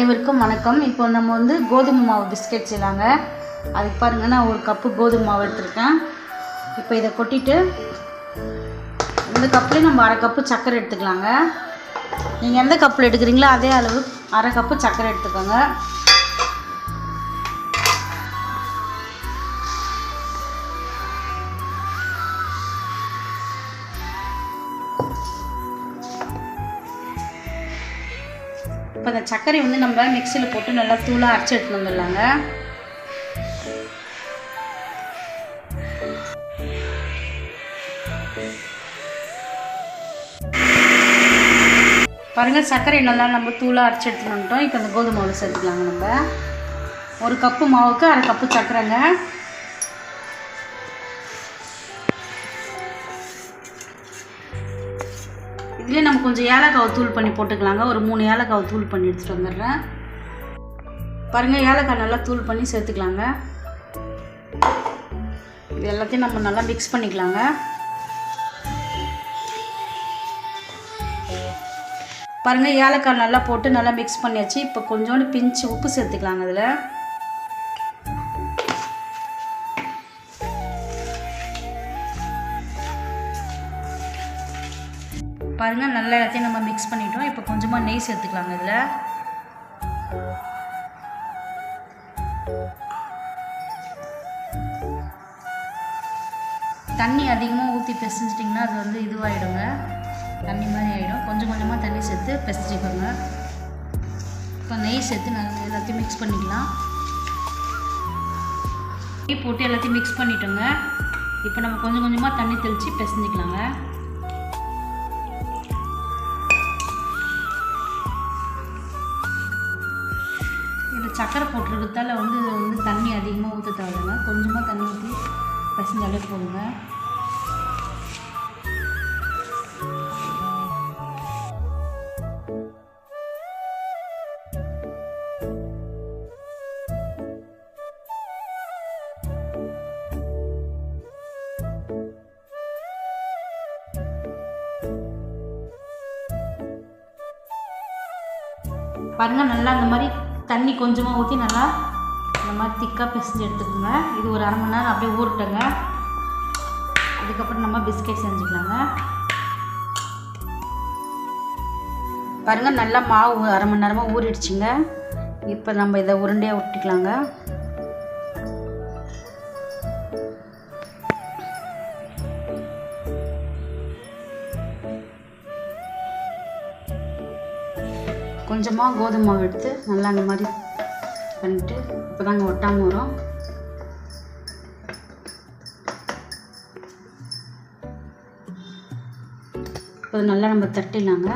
அனைவருக்கும் வணக்கம். இப்போ நம்ம வந்து கோதுமை மாவு பிஸ்கெட் செய்யலாங்க. அதுக்கு பாருங்கள் நான் ஒரு கப்பு கோதுமை மாவு எடுத்துருக்கேன். இப்போ இதை கொட்டிட்டு இந்த கப்புலேயே நம்ம அரை கப்பு சர்க்கரை எடுத்துக்கலாங்க. நீங்கள் எந்த கப்பில் எடுக்கிறீங்களோ அதே அளவு அரை கப்பு சர்க்கரை எடுத்துக்கோங்க. இப்போ இந்த சர்க்கரை வந்து நம்ம மிக்சியில் போட்டு நல்லா தூளாக அரைச்சி எடுத்துட்டு வந்துடலாங்க. பாருங்கள் சர்க்கரை நல்லா நம்ம தூளாக அரைச்சி எடுத்துட்டு வந்துட்டோம். இப்போ இந்த கோதுமை மாவு சேர்த்துக்கலாங்க நம்ம. ஒரு கப்பு மாவுக்கு அரை கப்பு சர்க்கரைங்க இதிலே நம்ம கொஞ்சம் ஏலக்காவை தூள் பண்ணி போட்டுக்கலாங்க. ஒரு மூணு ஏலக்காவை தூள் பண்ணி எடுத்துகிட்டு வந்துடுறேன். பாருங்கள் ஏலக்காய் நல்லா தூள் பண்ணி சேர்த்துக்கலாங்க. இது எல்லாத்தையும் நம்ம நல்லா மிக்ஸ் பண்ணிக்கலாங்க. பாருங்கள் ஏலக்காய் நல்லா போட்டு நல்லா மிக்ஸ் பண்ணியாச்சு. இப்போ கொஞ்சோண்டு பிஞ்சு உப்பு சேர்த்துக்கலாங்க அதில் பாருங்கள் நல்லா எல்லாத்தையும் நம்ம மிக்ஸ் பண்ணிட்டோம். இப்போ கொஞ்சமாக நெய் சேர்த்துக்கலாங்க இதில். தண்ணி அதிகமாக ஊற்றி பிசைஞ்சிட்டிங்கன்னா அது வந்து இதுவாகிடுங்க தண்ணி மாதிரி ஆகிடும் கொஞ்சம் கொஞ்சமாக தண்ணி சேர்த்து பிசைஞ்சிக்கோங்க. இப்போ நெய் சேர்த்து நல்லா எல்லாத்தையும் மிக்ஸ் பண்ணிக்கலாம். நெய் போட்டு எல்லாத்தையும் மிக்ஸ் பண்ணிட்டோங்க. இப்போ நம்ம கொஞ்சம் கொஞ்சமாக தண்ணி தெளித்து பிசைஞ்சிக்கலாங்க. சக்கரை போட்டிருக்கிறதால வந்து வந்து தண்ணி அதிகமாக ஊற்ற தேவையில்லைங்க கொஞ்சமாக தண்ணி ஊற்றி பிசைஞ்சாலே போடுங்க பாருங்கள் நல்லா அந்த மாதிரி தண்ணி கொஞ்சமாக ஊற்றி நல்லா இந்த மாதிரி திக்காக பிசைஞ்சு எடுத்துக்கோங்க. இது ஒரு அரை மணி நேரம் அப்படியே ஊறட்டுங்க. அதுக்கப்புறம் நம்ம பிஸ்கெட் செஞ்சுக்கலாங்க. பாருங்கள் நல்லா மாவு அரை மணி நேரமாக ஊறிடுச்சுங்க. இப்போ நம்ம இதை உருண்டையாக விட்டுக்கலாங்க கொஞ்சமாக கோதுமை மாவு எடுத்து நல்லா அந்த மாதிரி பண்ணிட்டு இப்போ தாங்க ஒட்டாமல் வரும். இப்போ நல்லா நம்ம தட்டிடலாங்க.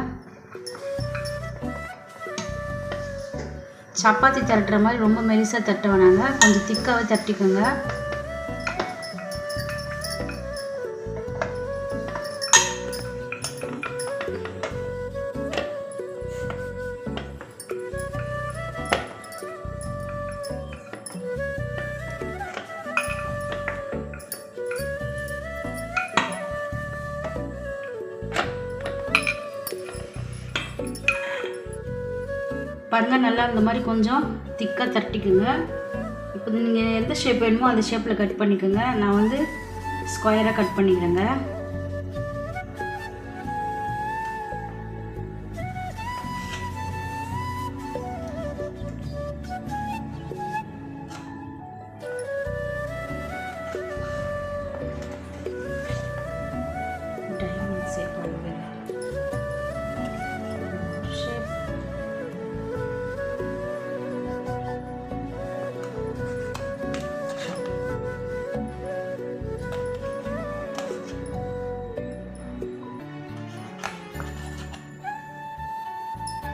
சப்பாத்தி தட்டுற மாதிரி ரொம்ப மெலிசாக தட்ட வேணாங்க கொஞ்சம் திக்காகவே தட்டிக்கோங்க. பாருங்கள் நல்லா இந்த மாதிரி கொஞ்சம் திக்காக தட்டிக்குங்க. இப்போ நீங்கள் எந்த ஷேப் வேணுமோ அந்த ஷேப்பில் கட் பண்ணிக்கோங்க. நான் வந்து ஸ்கொயராக கட் பண்ணிக்கிறேங்க.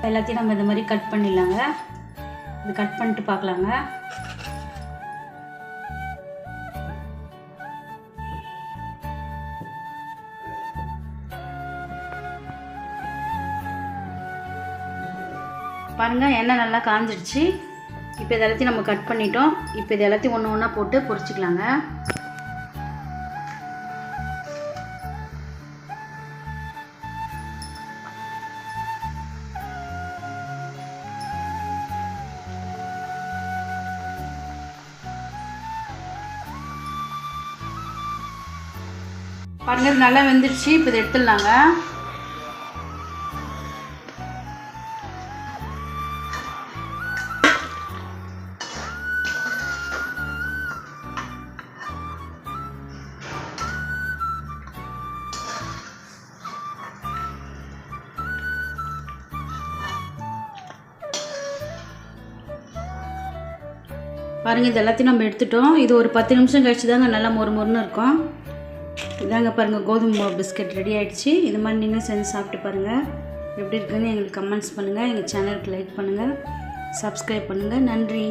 எல்லாத்தையும் நம்ம இந்த மாதிரி கட் பண்ணிடலாங்க. இது கட் பண்ணிட்டு பார்க்கலாங்க. பாருங்கள் எண்ணெய் நல்லா காஞ்சிடுச்சு இப்போ இது எல்லாத்தையும் நம்ம கட் பண்ணிட்டோம். இப்போ இது எல்லாத்தையும் ஒன்று ஒன்றா போட்டு பொரிச்சிக்கலாங்க. பாருங்க இது நல்லா வெந்துடுச்சு. இப்போ இதை எடுத்துடலாங்க. பாருங்கள் இது எல்லாத்தையும் நம்ம எடுத்துட்டோம். இது ஒரு பத்து நிமிஷம் கழிச்சு தாங்க நல்லா மொறு மொறுன்னு இருக்கும். இதாங்க பாருங்கள் கோதுமை மாவு பிஸ்கட் ரெடி ஆகிடுச்சு இது மாதிரி நீங்களும் செஞ்சு சாப்பிட்டு பாருங்கள் எப்படி இருக்குன்னு எங்களுக்கு கமெண்ட்ஸ் பண்ணுங்கள் எங்கள் சேனலுக்கு லைக் பண்ணுங்கள் சப்ஸ்கிரைப் பண்ணுங்கள் நன்றி.